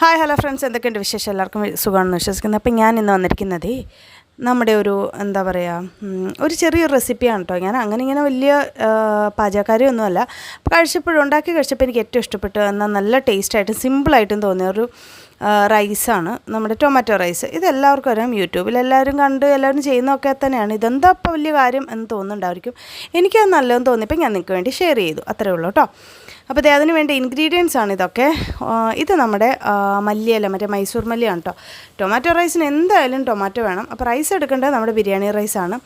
Hi hello friends എന്തൊക്കെയുണ്ട് വിശേഷം? എല്ലാവർക്കും സുഖമാണെന്ന് വിശ്വസിക്കുന്നത് അപ്പം ഞാൻ ഇന്ന് വന്നിരിക്കുന്നത് നമ്മുടെ ഒരു എന്താ പറയുക ഒരു ചെറിയൊരു റെസിപ്പിയാണ് കേട്ടോ ഞാൻ അങ്ങനെ ഇങ്ങനെ വലിയ പാചകക്കാരിയൊന്നുമല്ല അപ്പോൾ കഴിച്ചപ്പോഴും ഉണ്ടാക്കി കഴിച്ചപ്പോൾ എനിക്ക് ഏറ്റവും ഇഷ്ടപ്പെട്ടു. എന്നാൽ നല്ല ടേസ്റ്റായിട്ടും സിമ്പിളായിട്ടും തോന്നിയ ഒരു റൈസാണ് നമ്മുടെ ടൊമാറ്റോ റൈസ് ഇതെല്ലാവർക്കും അറിയാം. യൂട്യൂബിൽ എല്ലാവരും കണ്ട് എല്ലാവരും ചെയ്യുന്നതൊക്കെ തന്നെയാണ്. ഇതെന്താ ഇപ്പോൾ വലിയ കാര്യം എന്ന് തോന്നുന്നുണ്ടായിരിക്കും. എനിക്കത് നല്ലതെന്ന് തോന്നിയപ്പോൾ ഞാൻ നിങ്ങൾക്ക് വേണ്ടി ഷെയർ ചെയ്തു. അത്രേ ഉള്ളൂ കേട്ടോ. അപ്പോൾ ദേ അതിന് വേണ്ട ഇൻഗ്രീഡിയൻസ് ആണ് ഇതൊക്കെ. ഇത് നമ്മുടെ മല്ലിയല്ല മറ്റേ മൈസൂർ മല്ലിയാണ് കേട്ടോ. ടൊമാറ്റോ റൈസിന് എന്തായാലും ടൊമാറ്റോ വേണം. അപ്പോൾ റൈസ് എടുക്കേണ്ടത് നമ്മുടെ ബിരിയാണി റൈസാണ്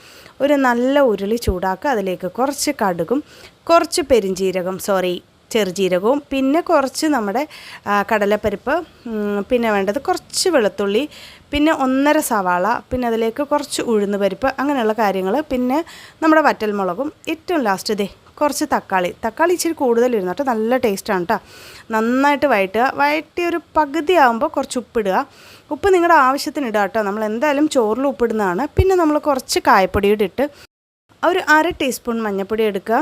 ഒരു നല്ല ഉരുളി ചൂടാക്കുക. അതിലേക്ക് കുറച്ച് കടുകും കുറച്ച് പെരിഞ്ചീരകം സോറി ചെറുജീരകവും പിന്നെ കുറച്ച് നമ്മുടെ കടലപ്പരിപ്പ് പിന്നെ വേണ്ടത് കുറച്ച് വെളുത്തുള്ളി പിന്നെ ഒന്നര സവാള പിന്നെ അതിലേക്ക് കുറച്ച് ഉഴുന്ന് പരിപ്പ് അങ്ങനെയുള്ള കാര്യങ്ങൾ പിന്നെ നമ്മുടെ വറ്റൽമുളകും ഏറ്റവും ലാസ്റ്റ് ഇതേ കുറച്ച് തക്കാളി. തക്കാളി ഇച്ചിരി കൂടുതലിരുന്നു കേട്ടോ നല്ല ടേസ്റ്റാണ് കേട്ടോ നന്നായിട്ട് വഴറ്റുക വഴറ്റി ഒരു പകുതി ആകുമ്പോൾ കുറച്ച് ഉപ്പിടുക. ഉപ്പ് നിങ്ങളുടെ ആവശ്യത്തിന് ഇടുക കേട്ടോ നമ്മൾ എന്തായാലും ചോറിൽ ഉപ്പിടുന്നതാണ്. പിന്നെ നമ്മൾ കുറച്ച് കായപ്പൊടിയുടെ ഇട്ട് ഒരു അര ടീസ്പൂൺ മഞ്ഞൾപ്പൊടി എടുക്കുക.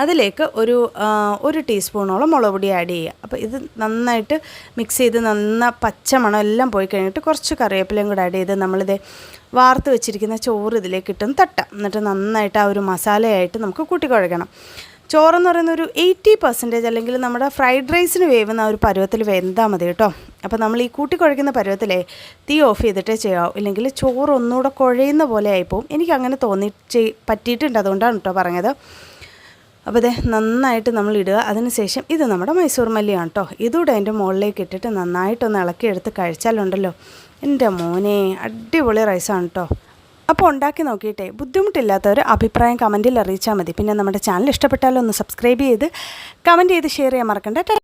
അതിലേക്ക് ഒരു ഒരു ടീസ്പൂണോളം മുളക് പൊടി ആഡ് ചെയ്യുക. അപ്പോൾ ഇത് നന്നായിട്ട് മിക്സ് ചെയ്ത് നന്ന പച്ചമണം എല്ലാം പോയി കഴിഞ്ഞിട്ട് കുറച്ച് കറിവേപ്പിലയും കൂടെ ആഡ് ചെയ്ത് നമ്മളിത് വാർത്ത് വെച്ചിരിക്കുന്ന ചോറ് ഇതിലേക്ക് ഇട്ടും തട്ടാം. എന്നിട്ട് നന്നായിട്ട് ആ ഒരു മസാലയായിട്ട് നമുക്ക് കൂട്ടിക്കുഴക്കണം ചോറെന്ന് പറയുന്ന ഒരു എയ്റ്റി പെർസെന്റേജ് അല്ലെങ്കിൽ നമ്മുടെ ഫ്രൈഡ് റൈസിന് വേവുന്ന ആ ഒരു പരുവത്തിൽ വെന്താൽ മതി കേട്ടോ. അപ്പോൾ നമ്മൾ ഈ കൂട്ടിക്കുഴയ്ക്കുന്ന പരുവത്തിലേ തീ ഓഫ് ചെയ്തിട്ടേ ചെയ്യാവൂ. ഇല്ലെങ്കിൽ ചോറ് ഒന്നുകൂടെ കുഴയുന്ന പോലെ ആയിപ്പോവും. എനിക്ക് അങ്ങനെ തോന്നി പറ്റിയിട്ടുണ്ട് അതുകൊണ്ടാണ് കേട്ടോ പറഞ്ഞത്. അപ്പോൾ ഇതേ നന്നായിട്ട് നമ്മൾ ഇടുക. അതിനുശേഷം ഇത് നമ്മുടെ മൈസൂർ മല്ലിയാണ് കേട്ടോ ഇതൂടെ അതിന്റെ മുകളിലേക്ക് ഇട്ടിട്ട് നന്നായിട്ടൊന്ന് ഇളക്കിയെടുത്ത് കഴിച്ചാലുണ്ടല്ലോ. എന്റെ മോനെ അടിപൊളി റൈസാണ് കേട്ടോ അപ്പോൾ ഉണ്ടാക്കി നോക്കിയിട്ടെ ബുദ്ധിമുട്ടില്ലാത്തവർ അഭിപ്രായം കമന്റിൽ അറിയിച്ചാൽ മതി. പിന്നെ നമ്മുടെ ചാനൽ ഇഷ്ടപ്പെട്ടാലോ ഒന്ന് സബ്സ്ക്രൈബ് ചെയ്ത് കമന്റ് ചെയ്ത് ഷെയർ ചെയ്യാൻ മറക്കണ്ട.